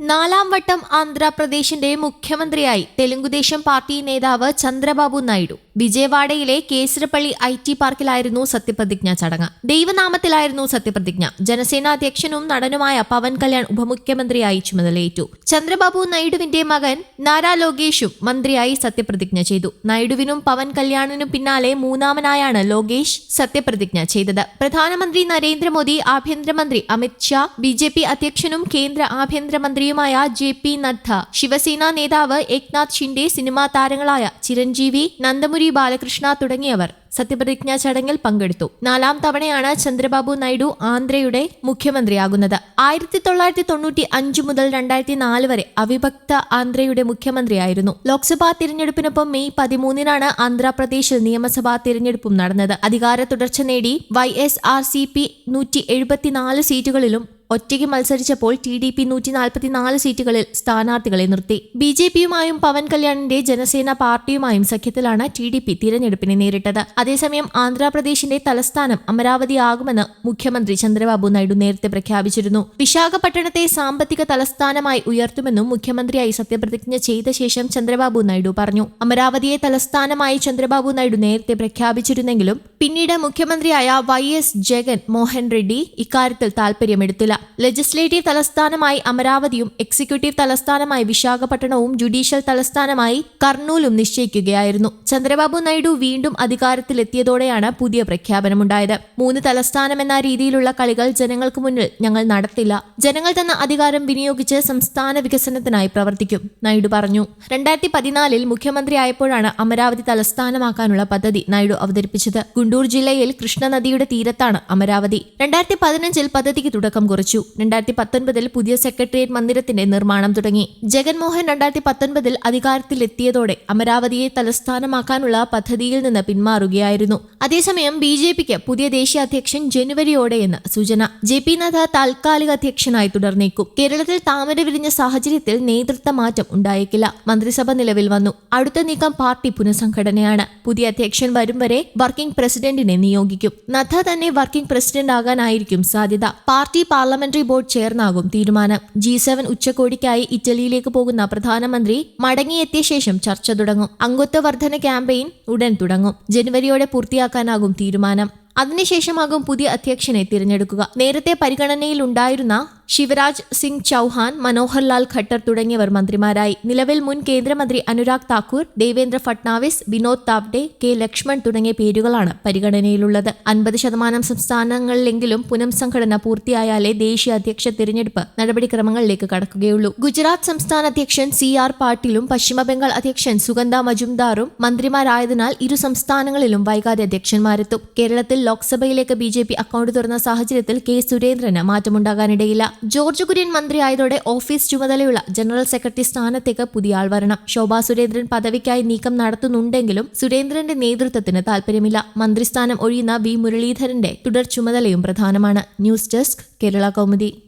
നാലാം വട്ടം ആന്ധ്രാപ്രദേശിന്റെ മുഖ്യമന്ത്രിയായി തെലുങ്കുദേശം പാർട്ടി നേതാവ് ചന്ദ്രബാബു നായിഡു. വിജയവാഡയിലെ കേസരപ്പള്ളി ഐ ടി പാർക്കിലായിരുന്നു സത്യപ്രതിജ്ഞ ചടങ്ങ്. ദൈവനാമത്തിലായിരുന്നു സത്യപ്രതിജ്ഞ. ജനസേനാ അധ്യക്ഷനും നടനുമായ പവൻ കല്യാൺ ഉപമുഖ്യമന്ത്രിയായി ചുമതലയേറ്റു. ചന്ദ്രബാബു നായിഡുവിന്റെ മകൻ നാരാ ലോകേഷും മന്ത്രിയായി സത്യപ്രതിജ്ഞ ചെയ്തു. നായിഡുവിനും പവൻ കല്യാണിനും പിന്നാലെ മൂന്നാമനായാണ് ലോകേഷ് സത്യപ്രതിജ്ഞ ചെയ്തത്. പ്രധാനമന്ത്രി നരേന്ദ്രമോദി ആഭ്യന്തരമന്ത്രി അമിത് ഷാ ബി അധ്യക്ഷനും കേന്ദ്ര ആഭ്യന്തരമന്ത്രിയുമായ ജെ പി നദ്ദ ശിവസേന നേതാവ് ഏക്നാഥ് ഷിൻഡെ സിനിമാ താരങ്ങളായ ചിരഞ്ജീവി നന്ദമുരി ബാലകൃഷ്ണ തുടങ്ങിയവർ സത്യപ്രതിജ്ഞാ ചടങ്ങിൽ പങ്കെടുത്തു. നാലാം തവണയാണ് ചന്ദ്രബാബു നായിഡു ആന്ധ്രയുടെ മുഖ്യമന്ത്രിയാകുന്നത്. ആയിരത്തി തൊള്ളായിരത്തി തൊണ്ണൂറ്റി അഞ്ച് മുതൽ രണ്ടായിരത്തി നാല് വരെ അവിഭക്ത ആന്ധ്രയുടെ മുഖ്യമന്ത്രിയായിരുന്നു. ലോക്സഭാ തിരഞ്ഞെടുപ്പിനൊപ്പം മെയ് പതിമൂന്നിനാണ് ആന്ധ്രാപ്രദേശിൽ നിയമസഭാ തിരഞ്ഞെടുപ്പും നടന്നത്. അധികാര തുടർച്ച നേടി Y S R C P നൂറ്റി എഴുപത്തിനാല് സീറ്റുകളിലും ഒറ്റയ്ക്ക് മത്സരിച്ചപ്പോൾ ടി ഡി പി നൂറ്റി നാൽപ്പത്തിനാല് സീറ്റുകളിൽ സ്ഥാനാർത്ഥികളെ നിർത്തി. ബി ജെ പിയുമായും പവൻ കല്യാണിന്റെ ജനസേന പാർട്ടിയുമായും സഖ്യത്തിലാണ് ടി ഡി പി തിരഞ്ഞെടുപ്പിനെ നേരിട്ടത്. അതേസമയം ആന്ധ്രാപ്രദേശിന്റെ തലസ്ഥാനം അമരാവതി ആകുമെന്ന് മുഖ്യമന്ത്രി ചന്ദ്രബാബു നായിഡു നേരത്തെ പ്രഖ്യാപിച്ചിരുന്നു. വിശാഖപട്ടണത്തെ സാമ്പത്തിക തലസ്ഥാനമായി ഉയർത്തുമെന്നും മുഖ്യമന്ത്രിയായി സത്യപ്രതിജ്ഞ ചെയ്ത ശേഷം ചന്ദ്രബാബു നായിഡു പറഞ്ഞു. അമരാവതിയെ തലസ്ഥാനമായി ചന്ദ്രബാബു നായിഡു നേരത്തെ പ്രഖ്യാപിച്ചിരുന്നെങ്കിലും പിന്നീട് മുഖ്യമന്ത്രിയായ വൈ എസ് ജഗൻ മോഹൻ റെഡ്ഡി ഇക്കാര്യത്തിൽ താൽപര്യമെടുത്തില്ല. ലെജിസ്ലേറ്റീവ് തലസ്ഥാനമായി അമരാവതിയും എക്സിക്യൂട്ടീവ് തലസ്ഥാനമായി വിശാഖപട്ടണവും ജുഡീഷ്യൽ തലസ്ഥാനമായി കർണൂലും നിശ്ചയിക്കുകയായിരുന്നു. ചന്ദ്രബാബു നായിഡു വീണ്ടും അധികാരത്തിലെത്തിയതോടെയാണ് പുതിയ പ്രഖ്യാപനമുണ്ടായത്. മൂന്ന് തലസ്ഥാനമെന്ന രീതിയിലുള്ള കളികൾ ജനങ്ങൾക്ക് മുന്നിൽ ഞങ്ങൾ നടത്തില്ല. ജനങ്ങൾ തന്ന അധികാരം വിനിയോഗിച്ച് സംസ്ഥാന വികസനത്തിനായി പ്രവർത്തിക്കും നായിഡു പറഞ്ഞു. രണ്ടായിരത്തി പതിനാലിൽ മുഖ്യമന്ത്രിയായപ്പോഴാണ് അമരാവതി തലസ്ഥാനമാക്കാനുള്ള പദ്ധതി നായിഡു അവതരിപ്പിച്ചത്. ഗുണ്ടൂർ ജില്ലയിൽ കൃഷ്ണനദിയുടെ തീരത്താണ് അമരാവതി. രണ്ടായിരത്തി പതിനഞ്ചിൽ പദ്ധതിക്ക് തുടക്കം കുറിച്ചു. രണ്ടായിരത്തി പത്തൊൻപതിൽ പുതിയ സെക്രട്ടേറിയറ്റ് മന്ദിരത്തിന്റെ നിർമ്മാണം തുടങ്ങി. ജഗൻമോഹൻ രണ്ടായിരത്തി പത്തൊൻപതിൽ അധികാരത്തിലെത്തിയതോടെ അമരാവതിയെ തലസ്ഥാനമാക്കാനുള്ള പദ്ധതിയിൽ നിന്ന് പിന്മാറുകയായിരുന്നു. അതേസമയം ബി ജെ പിക്ക് പുതിയ ദേശീയ അധ്യക്ഷൻ ജനുവരിയോടെയെന്ന് സൂചന. ജെ പി നദ്ദ താൽക്കാലിക അധ്യക്ഷനായി തുടർന്നേക്കും. കേരളത്തിൽ താമര വിരിഞ്ഞ സാഹചര്യത്തിൽ നേതൃത്വ മാറ്റം ഉണ്ടായേക്കില്ല. മന്ത്രിസഭ നിലവിൽ വന്നു. അടുത്ത നീക്കം പാർട്ടി പുനഃസംഘടനയാണ്. പുതിയ അധ്യക്ഷൻ വരും വരെ വർക്കിംഗ് പ്രസിഡന്റിനെ നിയോഗിക്കും. നദ്ദ തന്നെ വർക്കിംഗ് പ്രസിഡന്റ് ആകാനായിരിക്കും സാധ്യത. പാർട്ടി പാർലമെന്ററി ബോർഡ് ചേർന്നാകും തീരുമാനം. ജി സെവൻ ഉച്ചകോടിക്കായി ഇറ്റലിയിലേക്ക് പോകുന്ന പ്രധാനമന്ത്രി മടങ്ങിയെത്തിയ ശേഷം ചർച്ച തുടങ്ങും. അംഗത്വ വർധന ക്യാമ്പയിൻ ഉടൻ തുടങ്ങും. ജനുവരിയോടെ പൂർത്തിയാക്കാനാകും തീരുമാനം. അതിനുശേഷമാകും പുതിയ അധ്യക്ഷനെ തിരഞ്ഞെടുക്കുക. നേരത്തെ പരിഗണനയിലുണ്ടായിരുന്ന ശിവരാജ് സിംഗ് ചൌഹാൻ മനോഹർലാൽ ഖട്ടർ തുടങ്ങിയവർ മന്ത്രിമാരായി. നിലവിൽ മുൻ കേന്ദ്രമന്ത്രി അനുരാഗ് താക്കൂർ ദേവേന്ദ്ര ഫട്നാവിസ് വിനോദ് താവ്ഡെ കെ ലക്ഷ്മൺ തുടങ്ങിയ പേരുകളാണ് പരിഗണനയിലുള്ളത്. അൻപത് ശതമാനം സംസ്ഥാനങ്ങളിലെങ്കിലും പുനഃസംഘടന പൂർത്തിയായാലേ ദേശീയ അധ്യക്ഷ തിരഞ്ഞെടുപ്പ് നടപടിക്രമങ്ങളിലേക്ക് കടക്കുകയുള്ളൂ. ഗുജറാത്ത് സംസ്ഥാന അധ്യക്ഷൻ സി ആർ പാട്ടീലും പശ്ചിമബംഗാൾ അധ്യക്ഷൻ സുഗന്ധ മജുംദാറും മന്ത്രിമാരായതിനാൽ ഇരു സംസ്ഥാനങ്ങളിലും വൈകാതെ അധ്യക്ഷന്മാരെത്തും. കേരളത്തിൽ ലോക്സഭയിലേക്ക് ബി അക്കൌണ്ട് തുറന്ന സാഹചര്യത്തിൽ കെ സുരേന്ദ്രന് മാറ്റമുണ്ടാകാനിടയില്ല. ജോർജ് കുര്യൻ മന്ത്രിയായതോടെ ഓഫീസ് ചുമതലയുള്ള ജനറൽ സെക്രട്ടറി സ്ഥാനത്തേക്ക് പുതിയ ആൾ വരണം. ശോഭാ സുരേന്ദ്രൻ പദവിക്കായി നീക്കം നടത്തുന്നുണ്ടെങ്കിലും സുരേന്ദ്രന്റെ നേതൃത്വത്തിന് താൽപര്യമില്ല മന്ത്രിസ്ഥാനം ഒഴിയുന്ന വി മുരളീധരന്റെ തുടർ ചുമതലയും പ്രധാനമാണ്. News desk Kerala Kaumudi.